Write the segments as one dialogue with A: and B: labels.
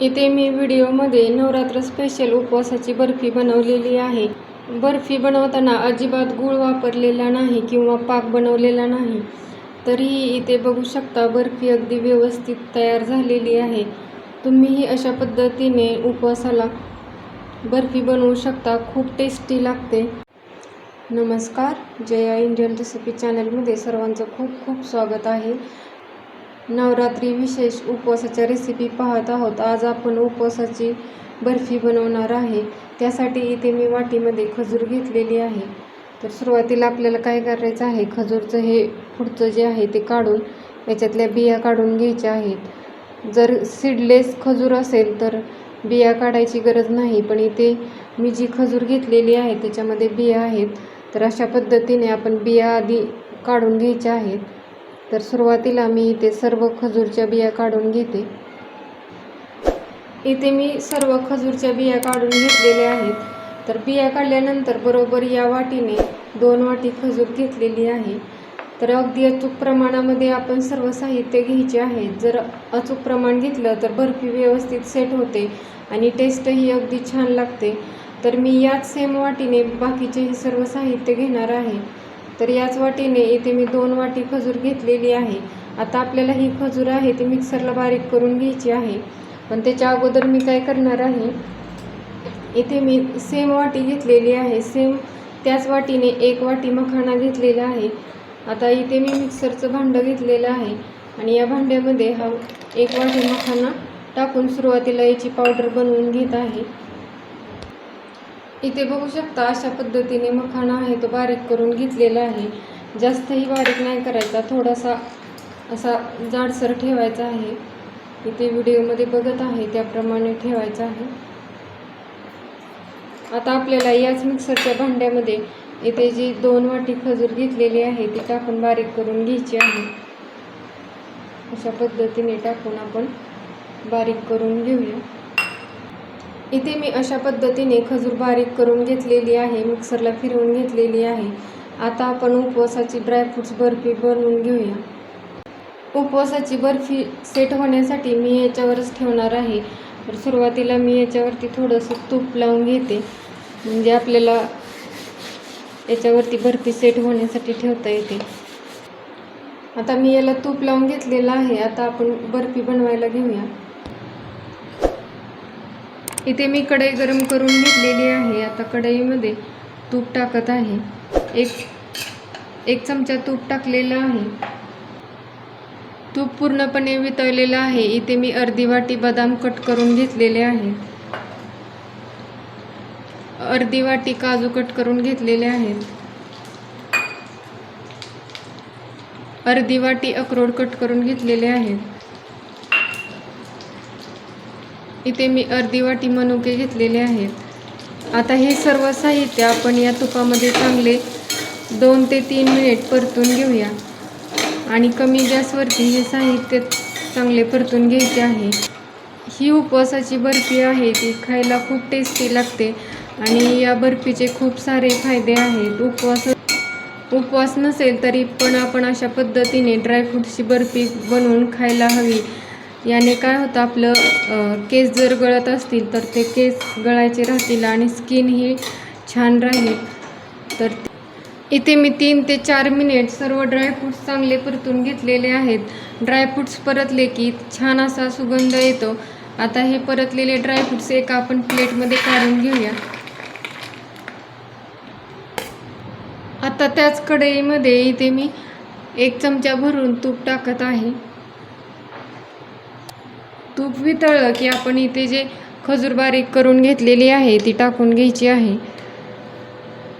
A: इथे मी व्हिडिओमध्ये नवरात्र स्पेशल उपवासाची बर्फी बनवलेली आहे. बर्फी बनवताना अजिबात गूळ वापरलेला नाही किंवा पाक बनवलेला नाही. तरीही इथे बघू शकता बर्फी अगदी व्यवस्थित तयार झालेली आहे. तुम्हीही अशा पद्धतीने उपवासाला बर्फी बनवू शकता खूप टेस्टी लागते. नमस्कार जया इंडियन रेसिपी चॅनलमध्ये सर्वांचं खूप खूप स्वागत आहे. नवरात्री विशेष उपवासाच्या रेसिपी पाहत आहोत. आज आपण उपवासाची बर्फी बनवणार आहे. त्यासाठी इथे मी वाटीमध्ये खजूर घेतलेली आहे. तर सुरुवातीला आपल्याला काय करायचं आहे? खजूरचं हे पुढचं जे आहे ते काढून याच्यातल्या बिया काढून घ्यायच्या आहेत. जर सीडलेस खजूर असेल तर बिया काढायची गरज नाही पण इथे मी जी खजूर घेतलेली आहे त्याच्यामध्ये बिया आहेत. तर अशा पद्धतीने आपण बिया आधी काढून घ्यायच्या आहेत. तर सुरुवातीला मी इथे सर्व खजूरच्या बिया काढून घेते. इथे मी सर्व खजूरच्या बिया काढून घेतलेल्या आहेत. तर बिया काढल्यानंतर बरोबर या वाटीने दोन वाटी खजूर घेतलेली आहे. तर अगदी अचूक प्रमाणामध्ये आपण सर्व साहित्य घ्यायचे आहे. जर अचूक प्रमाण घेतलं तर बर्फी व्यवस्थित सेट होते आणि टेस्टही अगदी छान लागते. तर मी याच सेम वाटीने बाकीचेही सर्व साहित्य घेणार आहे. तर याच वाटीने इथे मी दोन वाटी खजूर घेतलेली आहे. आता आपल्याला ही खजूर आहे ती मिक्सरला बारीक करून घ्यायची आहे. पण त्याच्या अगोदर मी काय करणार आहे इथे मी सेम वाटी घेतलेली आहे. सेम त्याच वाटीने एक वाटी मखाणा घेतलेला आहे. आता इथे मी मिक्सरचं भांडं घेतलेलं आहे आणि या भांड्यामध्ये हा एक वाटी मखाणा टाकून सुरुवातीला याची पावडर बनवून घेत आहे. इथे बघू शकता अशा पद्धतीने मखाणा आहे तो बारीक करून घेतलेला आहे. जास्तही बारीक नाही करायचा थोडासा असा जाडसर ठेवायचा आहे. इथे व्हिडिओमध्ये बघत आहे त्याप्रमाणे ठेवायचा आहे. आता आपल्याला याच मिक्सरच्या भांड्यामध्ये इथे जी दोन वाटी खजूर घेतलेली आहे ती टाकून बारीक करून घ्यायची आहे. अशा पद्धतीने टाकून आपण बारीक करून घेऊया. इथे मी अशा पद्धतीने खजूर बारीक करून घेतलेली आहे मिक्सरला फिरवून घेतलेली आहे. आता आपण उपवासाची ड्रायफ्रूट्स बर्फी बनवून घेऊया. उपवासाची बर्फी सेट होण्यासाठी मी याच्यावरच ठेवणार आहे. तर सुरुवातीला मी याच्यावरती थोडंसं तूप लावून घेते. म्हणजे आपल्याला याच्यावरती बर्फी सेट होण्यासाठी ठेवता येते. आता मी याला तूप लावून घेतलेलं आहे. आता आपण बर्फी बनवायला घेऊया. इथे मी कढई गरम करून घेतलेली आहे. आता कढईमध्ये तूप टाकत आहे. एक एक चमचा तूप टाकलेला आहे. तूप पूर्णपणे वितळलेलं आहे. इथे मी अर्धी वाटी बदाम कट करून घेतलेले आहे. अर्धी वाटी काजू कट करून घेतलेले आहेत. अर्धी वाटी अक्रोड कट करून घेतलेले आहेत. इथे मी अर्धी वाटी मनुके घेतलेले आहेत. आता हे सर्व साहित्य आपण या तुपामध्ये चांगले दोन ते तीन मिनिट परतून घेऊया. आणि कमी गॅसवरती हे साहित्य चांगले परतून घ्यायचे आहे. ही उपवासाची बर्फी आहे ती खायला खूप टेस्टी लागते आणि या बर्फीचे खूप सारे फायदे आहेत. उपवास उपवास नसेल तरी पण आपण अशा पद्धतीने ड्रायफ्रूटची बर्फी बनवून खायला हवी. याने काय होतं आपलं केस जर गळत असतील तर ते केस गळायचे राहतील आणि स्किन ही छान राहील. तर इथे मी तीन ते चार मिनिट सर्व ड्रायफ्रूट्स चांगले परतून घेतलेले आहेत. ड्रायफ्रूट्स परतले की छान असा सुगंध येतो. आता हे परतलेले ड्रायफ्रूट्स एका आपण प्लेटमध्ये काढून घेऊया. आता त्याच कढईमध्ये इथे मी एक चमचा भरून तूप टाकत आहे. तूप वितळलं की आपण इथे जे खजूर बारीक करून घेतलेली आहे ती टाकून घ्यायची आहे.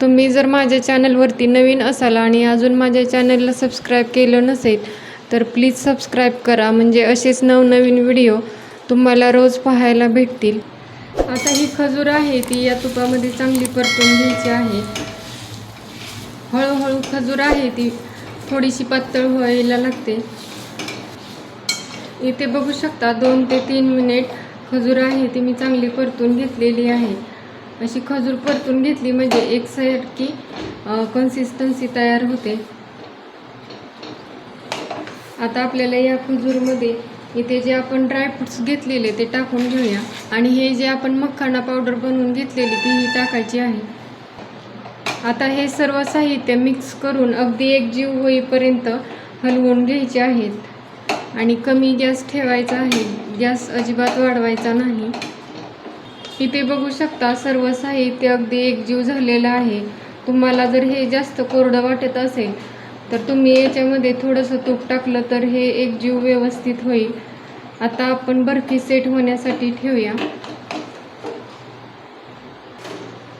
A: तुम्ही जर माझ्या चॅनलवरती नवीन असाल आणि अजून माझ्या चॅनलला सबस्क्राईब केलं नसेल तर प्लीज सबस्क्राईब करा. म्हणजे असेच नवनवीन व्हिडिओ तुम्हाला रोज पाहायला भेटतील. आता ही खजूर आहे ती या तुपामध्ये चांगली परतून घ्यायची आहे. हळूहळू खजूर आहे ती थोडीशी पातळ व्हायला लागते. इथे बघू शकता दोन ते तीन मिनिट खजूर आहे ती मी चांगली परतून घेतलेली आहे. अशी खजूर परतून घेतली म्हणजे एक सारखी कन्सिस्टन्सी तयार होते. आता आपल्याला या खजूरमध्ये इथे जे आपण ड्रायफ्रुट्स घेतलेले ते टाकून घेऊया. आणि हे जे आपण मखाना पावडर बनवून घेतलेली तीही टाकायची आहे. आता हे सर्व साहित्य मिक्स करून अगदी एकजीव होईपर्यंत हलवून घ्यायचे आहेत. आणि कमी गॅस ठेवायचा आहे. गॅस अजिबात वाढवायचा नाही. इथे बघू शकता सर्व साहित्य अगदी एकजीव झालेलं आहे. तुम्हाला जर हे जास्त कोरडं वाटत असेल तर तुम्ही याच्यामध्ये थोडंसं तूप टाकलं तर हे एकजीव व्यवस्थित होईल. आता आपण बर्फी सेट होण्यासाठी ठेवूया.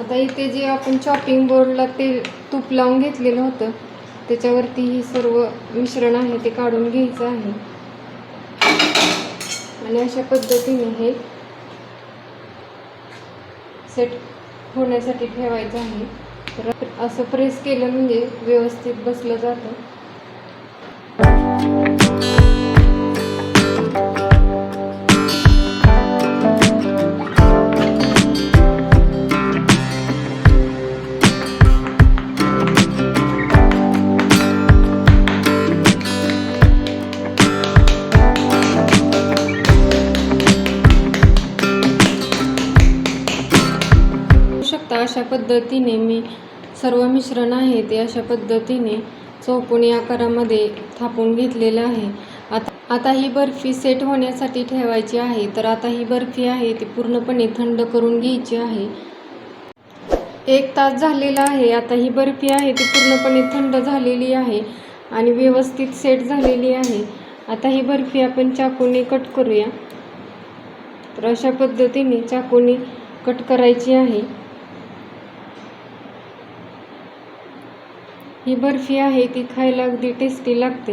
A: आता इथे जे आपण चॉपिंग बोर्डला ते तूप लावून घेतलेलं होतं त्याच्यावरती ही सर्व मिश्रण आहे ते काढून घ्यायचं आहे. आणि अशा पद्धतीने हे सेट होण्यासाठी ठेवायचं आहे. तर असं प्रेस केलं म्हणजे व्यवस्थित बसलं जातं. अशा पद्धतीने मी सर्व मिश्रण आहे ते अशा पद्धतीने चौकोनी आकारामध्ये थापून घेतलेलं आहे. आता आता ही बर्फी सेट होण्यासाठी ठेवायची आहे. तर आता ही बर्फी आहे ती पूर्णपणे थंड करून घ्यायची आहे. एक तास झालेला आहे. आता ही बर्फी आहे ती पूर्णपणे थंड झालेली आहे आणि व्यवस्थित सेट झालेली आहे. आता ही बर्फी आपण चाकूने कट करूया. तर अशा पद्धतीने चाकूने कट करायची आहे. ही बर्फी आहे ती खायला अगदी टेस्टी लागते.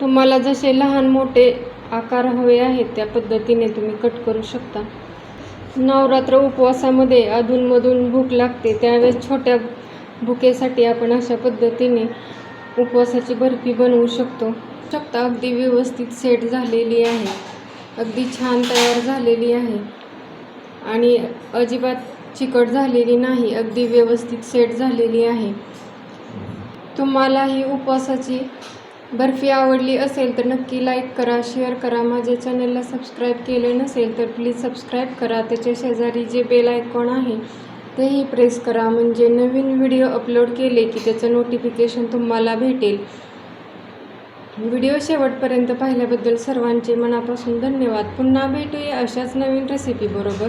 A: तुम्हाला जसे लहान मोठे आकार हवे आहेत त्या पद्धतीने तुम्ही कट करू शकता. नवरात्र उपवासामध्ये अधूनमधून भूक लागते त्यावेळेस छोट्या भुकेसाठी आपण अशा पद्धतीने उपवासाची बर्फी बनवू शकतो. शकता अगदी व्यवस्थित सेट झालेली आहे. अगदी छान तयार झालेली आहे. आणि अजिबात चिकट झालेली नाही अगदी व्यवस्थित सेट झालेली आहे. तुम्हाला ही उपवासाची बर्फी आवडली असेल तर नक्की लाईक करा शेअर करा. माझ्या चॅनलला सबस्क्राईब केले नसेल तर प्लीज सबस्क्राईब करा. त्याच्या शेजारी जे बेल आयकॉन आहे तेही प्रेस करा. म्हणजे नवीन व्हिडिओ अपलोड केले की त्याचं नोटिफिकेशन तुम्हाला भेटेल. व्हिडिओ शेवटपर्यंत पाहिल्याबद्दल सर्वांचे मनापासून धन्यवाद. पुन्हा भेटूया अशाच नवीन रेसिपीबरोबर